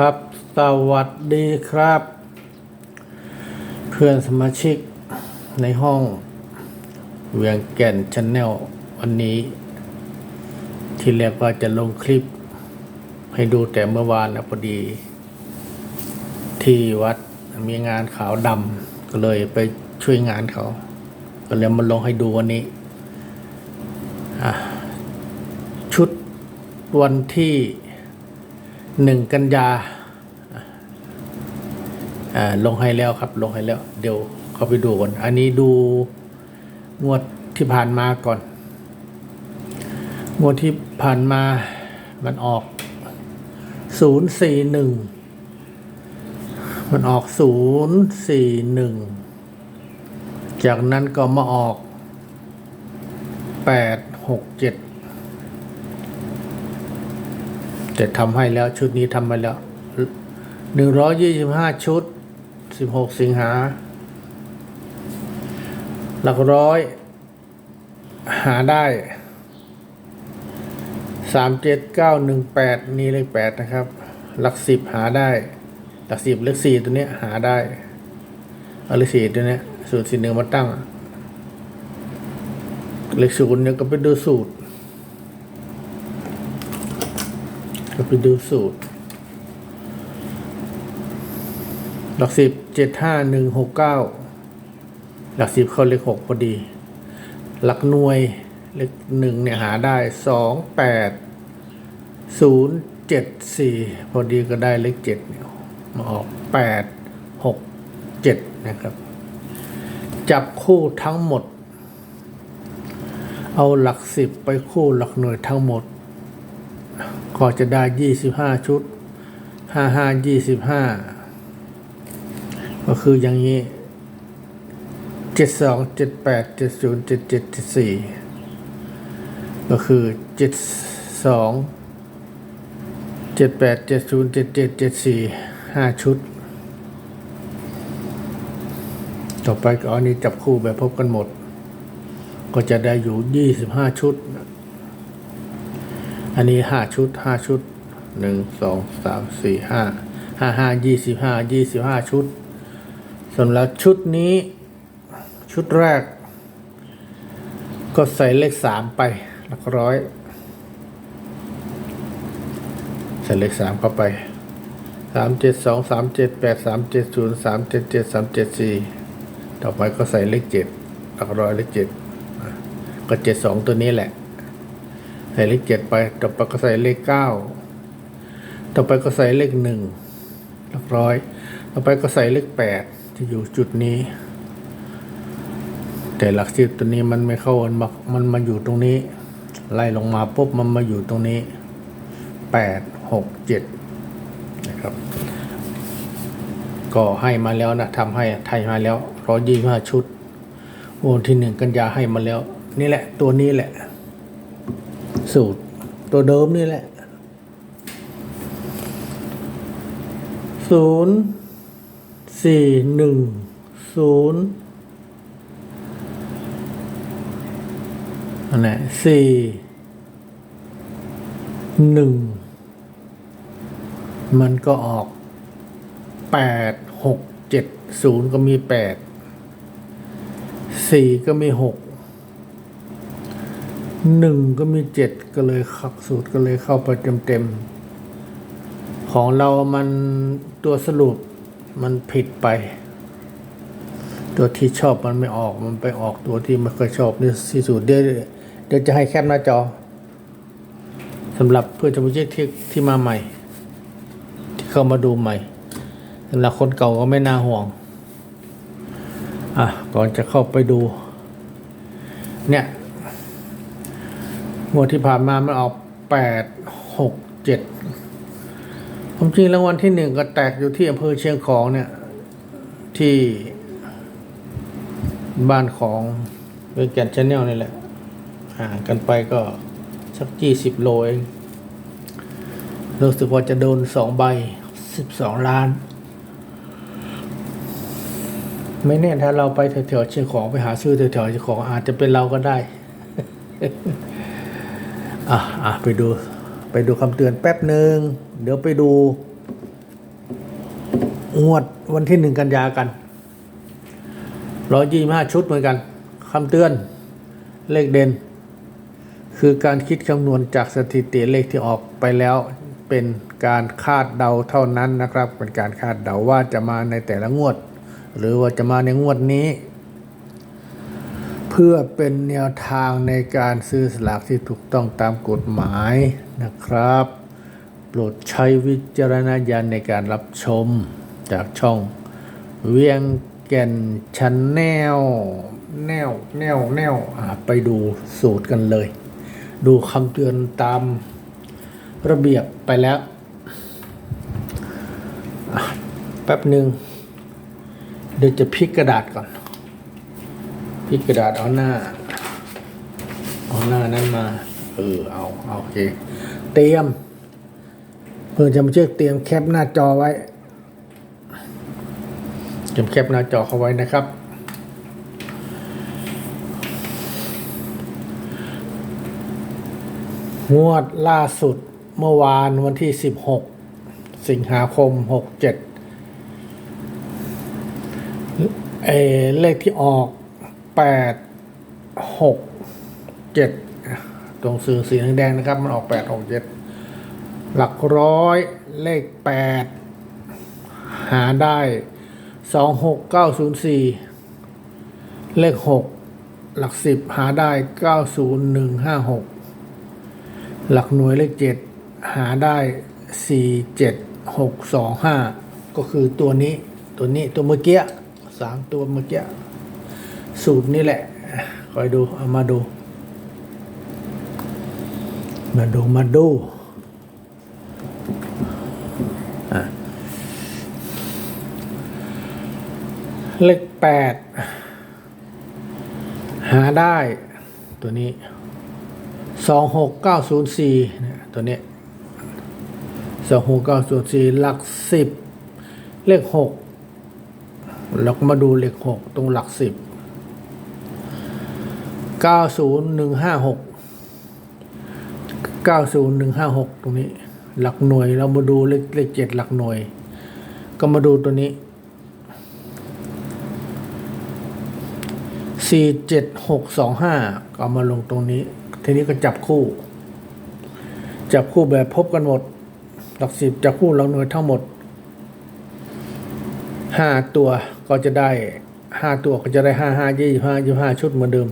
ครับ สวัสดีครับ เพื่อนสมาชิกในห้องเวียงแก่นช n แนลวันนี้ ที่แรกว่าจะลงคลิป ให้ดูแต่เมื่อวานนะพอดี ที่วัดมีงานขาวดำก็เลยไปช่วยงานเขา ก็เลยมาลงให้ดูวันนี้ ชุดวันที่ หนึ่งกันยาลงให้แล้วครับ ลงให้แล้ว เดี๋ยวเข้าไปดูก่อน อันนี้ดูงวดที่ผ่านมาก่อน งวดที่ผ่านมามันออกศูนย์สี่หนึ่งมันออกศูนย์สี่หนึ่งจากนั้นก็มาออกแปดหกเจ็ด แต่ทำให้แล้วชุดนี้ทำมาแล้วหนึ่งร้อยยี่สิบห้าชุดสิบหกสิงหา หลักร้อย หาได้สามเจ็ดเก้าหนึ่งแปดนี่เลขแปดนะครับ หลักสิบหาได้ หลักสิบเลขสี่ตัวเนี้ยหาได้เอาเลขสี่ตัวเนี้ยสูตรสี่หนึ่งมาตั้งเลขศูนย์เนี่ยก็ไปดูสูตร ก็ไปดูสูตร หลักสิบเจ็ดห้าหนึ่งหกเก้าหลักสิบเข้าเลขหกพอดี หลักหน่วยเลขหนึ่งเนี่ยหาได้สองแปดศูนย์เจ็ดสี่พอดีก็ได้เลขเจ็ดเนี่ยมาออกแปดหกเจ็ดนะครับ จับคู่ทั้งหมด เอาหลักสิบไปคู่หลักหน่วยทั้งหมด ก็จะได้ยี่สิบห้าชุดห้าห้ายี่สิบห้าก็คืออย่างนี้เจ็ดสองเจ็ดแปดเจ็ดศูนย์เจ็ดเจ็ดเจ็ดสี่ก็คือเจ็ดสองเจ็ดแปดเจ็ดศูนย์เจ็ดเจ็ดเจ็ดสี่ห้าชุด ต่อไปก็อันนี้จับคู่แบบพบกันหมด ก็จะได้อยู่ยี่สิบห้าชุด อันนี้ห้าชุดห้าชุดหนึ่งสองสามสี่ห้าห้าห้ายี่สิบห้ายี่สิบห้าชุดสำหรับชุดนี้ชุดแรก ก็ใส่เลขสามไปหลักร้อยใส่เลขสามเข้าไปสามเจ็ดสองสามเจ็ดแปดสามเจ็ดศูนย์สามเจ็ดเจ็ดสามเจ็ดสี่ต่อไปก็ใส่เลขเจ็ดหลักร้อยเลขเจ็ดก็เจ็ดสองตัวนี้แหละ ใส่เลขเจ็ดไป ต่อไปก็ใส่เลขเก้าต่อไปก็ใส่เลขหนึ่งหลักร้อย ต่อไปก็ใส่เลขแปดที่อยู่จุดนี้ แต่หลักสิบตัวนี้มันไม่เข้ามันมามันมาอยู่ตรงนี้ ไล่ลงมาปุ๊บมันมาอยู่ตรงนี้แปดหกเจ็ดนะครับ ก็ให้มาแล้วนะทำให้ไทยมาแล้วร้อยยี่ห้าชุดวันที่หนึ่งกันยาให้มาแล้ว นี่แหละตัวนี้แหละ สูตรตัวเดิมนี่แหละศูนย์สี่หนึ่งศูนย์อันไหนสี่หนึ่งมันก็ออกแปดหกเจ็ดศูนย์ก็มีแปดสี่ก็มีหก หนึ่งก็มีเจ็ดก็เลยขักสูตรก็เลยเข้าไปเต็มๆ ของเรามันตัวสรุปมันผิดไป ตัวที่ชอบมันไม่ออกมันไปออกตัวที่ไม่เคยชอบนี่ที่สุดเดี๋ยวเดี๋ยวจะให้แคปหน้าจอสำหรับเพื่อนสมาชิกที่ที่มาใหม่ ที่เข้ามาดูใหม่สำหรับคนเก่าก็ไม่น่าห่วง อะก่อนจะเข้าไปดู เนี่ย งวดที่ผ่านมามันออกแปดหกเจ็ดผมจริงรางวัลที่หนึ่งก็แตกอยู่ที่อำเภอเชียงของเนี่ย ที่บ้านของเวงแกนชาแนลนี่แหละห่างกันไปก็สักยี่สิบโลเองรู้สึกว่าจะโดนสองใบสิบสองล้าน ไม่แน่ถ้าเราไปแถวๆเชียงของไปหาซื้อแถวๆเชียงของอาจจะเป็นเราก็ได้ อะอะไปดูไปดูคำเตือนแป๊บหนึ่งเดี๋ยวไปดูงวดวันที่หนึ่งกันยากันร้อยยี่ห้าชุดเหมือนกันคำเตือนเลขเด่น คือการคิดคำนวณจากสถิติเลขที่ออกไปแล้วเป็นการคาดเดาเท่านั้นนะครับ เป็นการคาดเดาว่าจะมาในแต่ละงวด หรือว่าจะมาในงวดนี้ พื่อเป็นแนวทางในการซื้อสลากที่ถูกต้องตามกฎหมายนะครับ โปรดใช้วิจารณญาณในการรับชมจากช่องเวียงแก่นชันแนวแนวแนวแนวไปดูสูตรกันเลย ดูคำเตือนตามระเบียบไปแล้วแป๊บหนึ่งเดี๋ยวจะพลิกกระดาษก่อน พิกระดาษเอาหน้า เอาหน้านั้นมา เออเอาเอาโอเค เตรียม เพื่อจะมาเชือกเตรียมแคปหน้าจอไว้เตรียมแคปหน้าจอเขาไว้นะครับงวดล่าสุดเมื่อวานวันที่ 16 สิงหาคม 67เอเลขที่ออก 8 6 7ตรงสื่อสีแดงนะครับ มันออก8 6 7หลักร้อยเลข8หาได้26904เลข6หลัก10หาได้90156หลักหน่วยเลขเจ็ดหาได้สี่เจ็ดหกสองห้าก็คือตัวนี้ตัวนี้ตัวเมื่อกี้สามตัวเมื่อกี้ สูตรนี้แหละ คอยดู เอามาดู มาดู มาดูอะเลขแปดหาได้ตัวนี้สองหกเก้าศูนย์สี่ตัวนี้สองหกเก้าศูนย์สี่หลักสิบเลขหกเราก็มาดูเลขหกตรงหลักสิบ ก้าศูนย์หนึ่งห้าหกเก้าศูนย์หนึ่งห้าหกตรงนี้ หลักหน่วยเรามาดูเลขเลขเจ็ดหลักหน่วย ก็มาดูตัวนี้สี่เจ็ดหกสองห้าก็เอามาลงตรงนี้ ทีนี้ก็จับคู่ จับคู่แบบพบกันหมด หลักสิบจับคู่หลักหน่วยทั้งหมดห้าตัวก็จะได้ห้าตัวก็จะได้ห้าห้ายี่ห้ายี่ห้าชุดเหมือนเดิม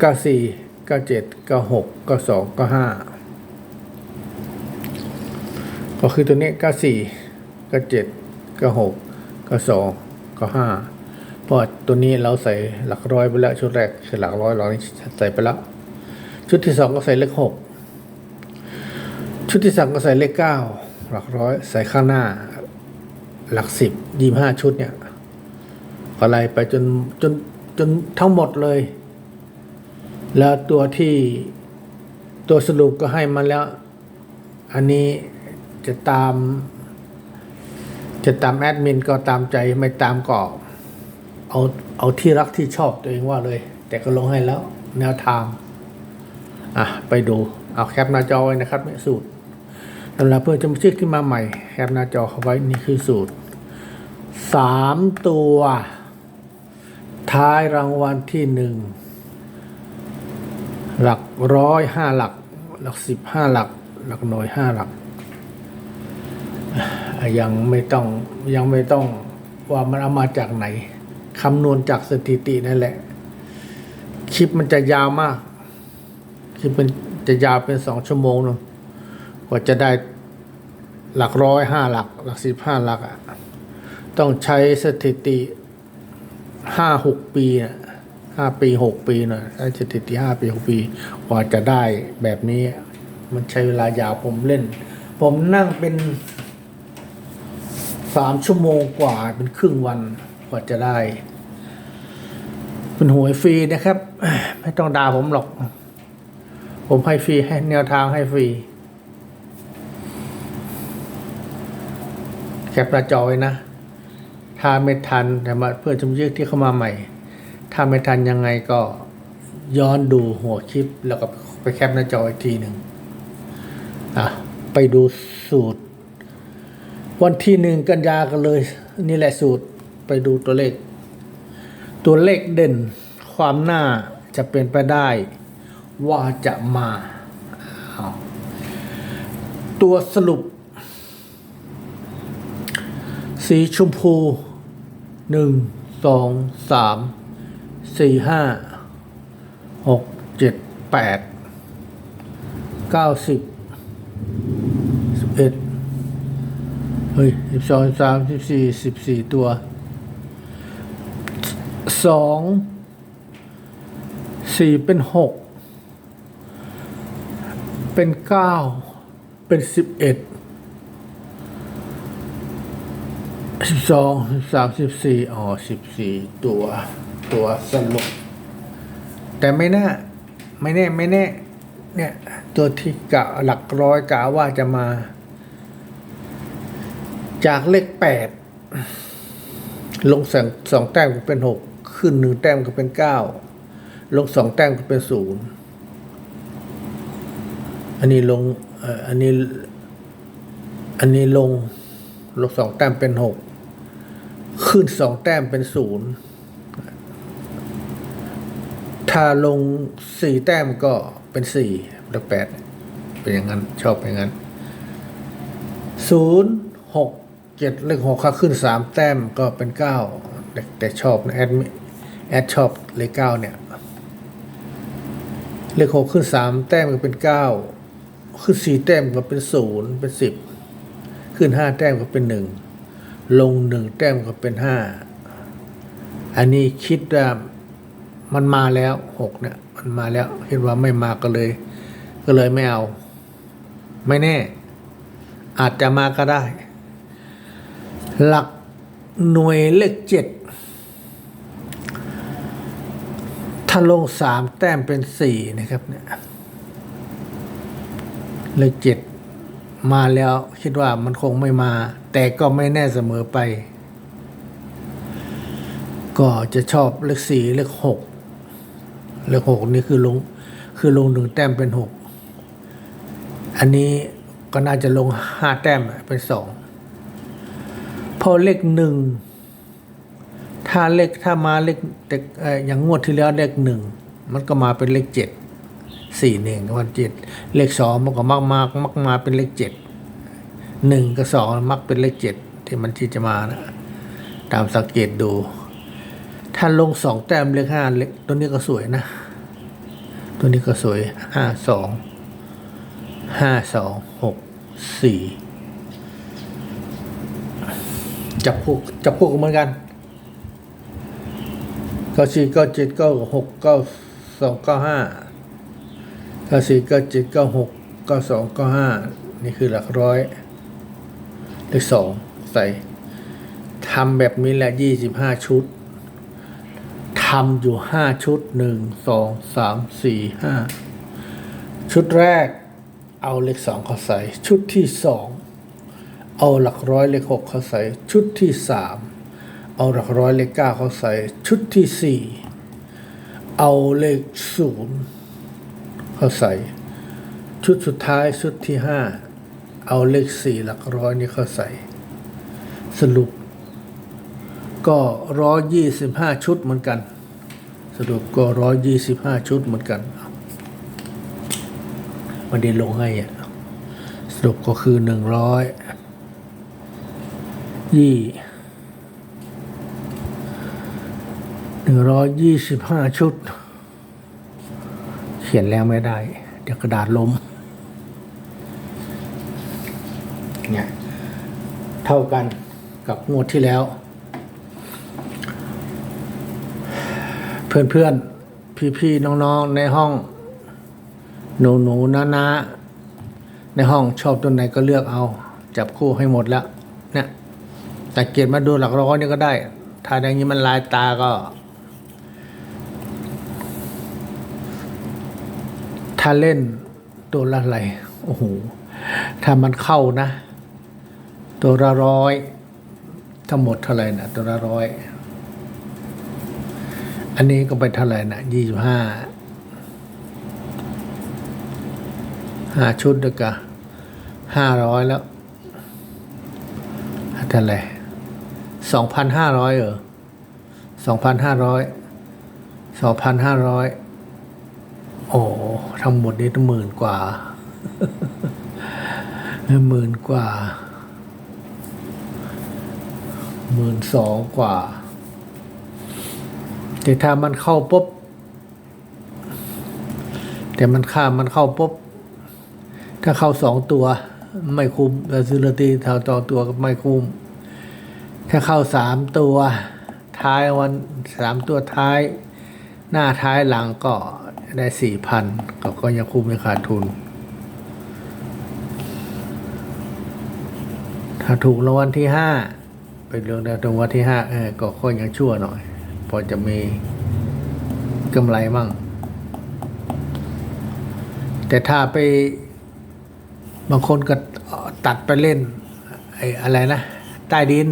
เก้าสี่เก้าเจ็ดเก้าหกเก้าสองเก้าห้าก็คือตัวนี้เก้าสี่เก้าเจ็ดเก้าหกเก้าสองเก้าห้าเพราะตัวนี้เราใส่หลักร้อยไปแล้วชุดแรกใส่หลักร้อยเรานี่ใส่ไปแล้ว ชุดที่สองก็ใส่เลขหกชุดที่สามก็ใส่เลขเก้าหลักร้อยใส่ข้างหน้า หลักสิบยี่ห้าชุดเนี่ยอะไรไปจนจนจนทั้งหมดเลย แล้วตัวที่ตัวสรุปก็ให้มาแล้ว อันนี้จะตาม จะตามแอดมินก็ตามใจไม่ตามก็เอาเอาที่รักที่ชอบตัวเองว่าเลย แต่ก็ลงให้แล้วแนวทาง อะ ไปดู เอาแคปหน้าจอไว้นะครับเนี่ยสูตรสำหรับเพื่อนจะมาชื่อขึ้นมาใหม่ แคปหน้าจอเขาไว้นี่คือสูตรสามตัว ท้ายรางวัลที่หนึ่ง หลักร้อยห้าหลัก หลักสิบห้าหลัก หลักหน่วยห้าหลัก ยังไม่ต้องยังไม่ต้องว่ามันเอามาจากไหนคำนวณจากสถิตินั่นแหละ คลิปมันจะยาวมาก คลิปมันจะยาวเป็นสองชั่วโมงเนอะกว่าจะได้หลักร้อยห้าหลัก หลักสิบห้าหลักอะต้องใช้สถิติห้าหกปีนะ ห้าปีหกปีหน่อยใช้สถิติห้าปีหกปีกว่าจะได้แบบนี้ มันใช้เวลายาวผมเล่น ผมนั่งเป็นสามชั่วโมงกว่าเป็นครึ่งวันกว่าจะได้ เป็นหวยฟรีนะครับ ไม่ต้องด่าผมหรอก ผมให้ฟรีให้แนวทางให้ฟรีแคปหน้าจอไว้นะถ้าไม่ทันแต่มาเพื่อนชมยืดที่เข้ามาใหม่ ถ้าไม่ทันยังไงก็ย้อนดูหัวคลิปแล้วก็ไปแคปหน้าจออีกทีหนึ่งอะไปดูสูตร วันที่หนึ่งกันยากันเลย นี่แหละสูตรไปดูตัวเลข ตัวเลขเด่นความน่าจะเป็นไปได้ว่าจะมา ตัวสรุป สีชมพูหนึ่งสองสาม สี่ห้าหกเจ็ดแปดเก้าสิบสิบเอ็ดเฮ้ยสิบสองสามสิบสี่สิบสี่ตัวสองสี่เป็นหกเป็นเก้าเป็นสิบเอ็ดสิบสองสิบสามสิบสี่อ๋อสิบสี่ตัว ตัวสรุปแต่ไม่แน่ไม่แน่ไม่แน่เนี่ยตัวที่กะหลักร้อยกะว่าจะมา จากเลขแปดลงสองสองแต้มก็เป็นหกขึ้นหนึ่งแต้มก็เป็นเก้าลงสองแต้มก็เป็นศูนย์อันนี้ลงอันนี้อันนี้ลงลงสองแต้มเป็นหกขึ้นสองแต้มเป็นศูนย์ ถ้าลงสี่แต้มก็เป็นสี่แล้วแปดเป็นอย่างนั้นชอบเป็นอย่างนั้นศูนย์หกเจ็ดเลขหกค่าขึ้นสามแต้มก็เป็นเก้าแต่แต่ชอบนะแอดมิแอดชอบเลขเก้าเนี่ย เลขหกขึ้นสามแต้มก็เป็นเก้าขึ้นสี่แต้มก็เป็นศูนย์เป็นสิบขึ้นห้าแต้มก็เป็นหนึ่งลงหนึ่งแต้มก็เป็นห้าอันนี้คิดว่า มันมาแล้วหกเนี่ย มันมาแล้วคิดว่าไม่มาก็เลย ก็เลยไม่เอา ไม่แน่ อาจจะมาก็ได้ หลักหน่วยเลขเจ็ดถ้าลงสามแต้มเป็นสี่นะครับเนี่ยเลขเจ็ดมาแล้วคิดว่ามันคงไม่มา แต่ก็ไม่แน่เสมอไป ก็จะชอบเลขสี่เลขหก เลขหกนี่คือลงคือลงหนึ่งแต้มเป็นหกอันนี้ก็น่าจะลงห้าแต้มเป็นสองพอเลขหนึ่งถ้าเลขถ้ามาเลขเด็กเอ่อย่างงวดที่แล้วเลขหนึ่งมันก็มาเป็นเลขเจ็ดสี่หนึ่งวันเจ็ดเลขสองมันก็มักมากมักมาเป็นเลขเจ็ดหนึ่งกับสองมักเป็นเลขเจ็ดที่มันที่จะมานะตามสังเกตดู ถ้าลงสองแต้มเลขห้าเลขตัวนี้ก็สวยนะ ตัวนี้ก็สวยห้าสองห้าสองหกสี่จับคู่จับคู่กันเหมือนกันเก้าสี่เก้าเจ็ดเก้าหกเก้าสองเก้าห้าเก้าสี่เก้าเจ็ดเก้าหกเก้าสองเก้าห้านี่คือหลักร้อยเลขสองใส่ทำแบบนี้แหละยี่สิบห้าชุด ทำอยู่ห้าชุดหนึ่งสองสามสี่ห้าชุดแรกเอาเลขสองเข้าใส่ ชุดที่สองเอาหลักร้อยเลขหกเข้าใส่ ชุดที่สามเอาหลักร้อยเลขเก้าเข้าใส่ ชุดที่สี่เอาเลขศูนย์เข้าใส่ ชุดสุดท้ายชุดที่ห้าเอาเลขสี่หลักร้อยนี้เข้าใส่ สรุปก็ร้อยยี่สิบห้าชุดเหมือนกัน รุปก็ร้อยยี่สิบห้าชุดเหมือนกันมันได้ลงให้อะสรุปก็คือหนึ่งร้อยยี่หนึ่งร้อยยี่สิบห้าชุด เขียนแล้วไม่ได้ เดี๋ยวกระดาษล้มเนี่ยเท่ากันกับงวดที่แล้ว เพื่อนๆพี่ๆน้องๆ ในห้อง หนูหนูๆน้าๆในห้องชอบตัวไหนก็เลือกเอา จับคู่ให้หมดแล้วเนี่ยสังเกตมาดูหลักร้อยนี่ก็ได้ ถ้าอย่างนี้มันลายตาก็ ถ้าเล่นตัวละอะไรโอ้โหถ้ามันเข้านะ ตัวละร้อยทั้งหมดเท่าไหร่นะตัวละร้อย อันนี้ก็ไปเท่าไหร่นะยี่สิบห้าห้าชุดด้วยกันห้าร้อยแล้วเท่าไหร่สองพันห้าร้อยเหรอสองพันห้าร้อยสองพันห้าร้อยโอ้ทั้งหมดนี่ตั้งหมื่นกว่าหมื่นกว่าหมื่นสองกว่า แต่ถ้ามันเข้าปุ๊บแต่มันข้ามมันเข้าปุ๊บถ้าเข้าสองตัวไม่คุ้มแต่ซื้อลอตเตอรี่เท่าต่อตัวก็ไม่คุ้มถ้าเข้าสามตัว ท้ายวันสามตัวท้าย หน้าท้ายหลังก็ได้สี่พันก็ก็ยังคุ้มไม่ขาดทุน ถ้าถูกรางวัลที่ห้าเป็นเรื่องรางวัลที่ห้าเออก็ค่อยยังชั่วหน่อย พอจะมีกำไรมั่ง แต่ถ้าไปบางคนก็ตัดไปเล่นไอ้อะไรนะ ใต้ดิน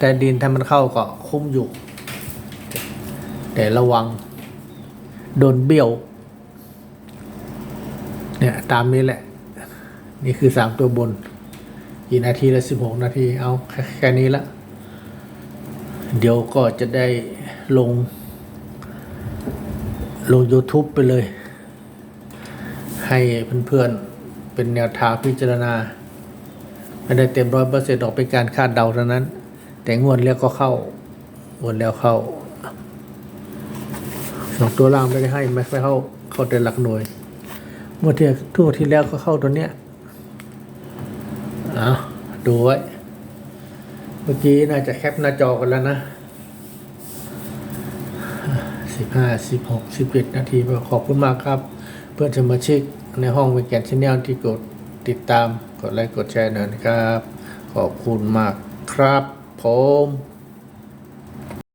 ใต้ดินถ้ามันเข้าก็คุ้มอยู่ แต่ระวัง โดนเบี้ยว เนี่ย ตามนี้แหละ นี่คือสามตัวบนกี่นาทีละสิบหกนาที เอาแค่แค่นี้ละ เดี๋ยวก็จะได้ลง ลง YouTube ไปเลย ให้เพื่อนๆ เป็นแนวทางพิจารณา ไม่ได้เต็มร้อยเปอร์เซ็นต์ออกเป็นการคาดเดาเท่านั้น แต่งวดแล้วก็เข้างวดแล้วเข้าสองตัวล่างไม่ได้ให้ไม่เข้าเข้าแต่หลักหน่วยเมื่อเที่ทั่วที่แล้วก็เข้าตัวเนี้ยเอาดูไว้ เมื่อกี้น่าจะแคปหน้าจอกันแล้วนะสิบห้าสิบหกสิบเ็ดนาทีขอบคุณมากครับ เพื่อนสมาชิกในห้องวิกแกนชแนลที่กดติดตาม กดไลค์กดแชร์หน่อยนะครับ ขอบคุณมากครับผม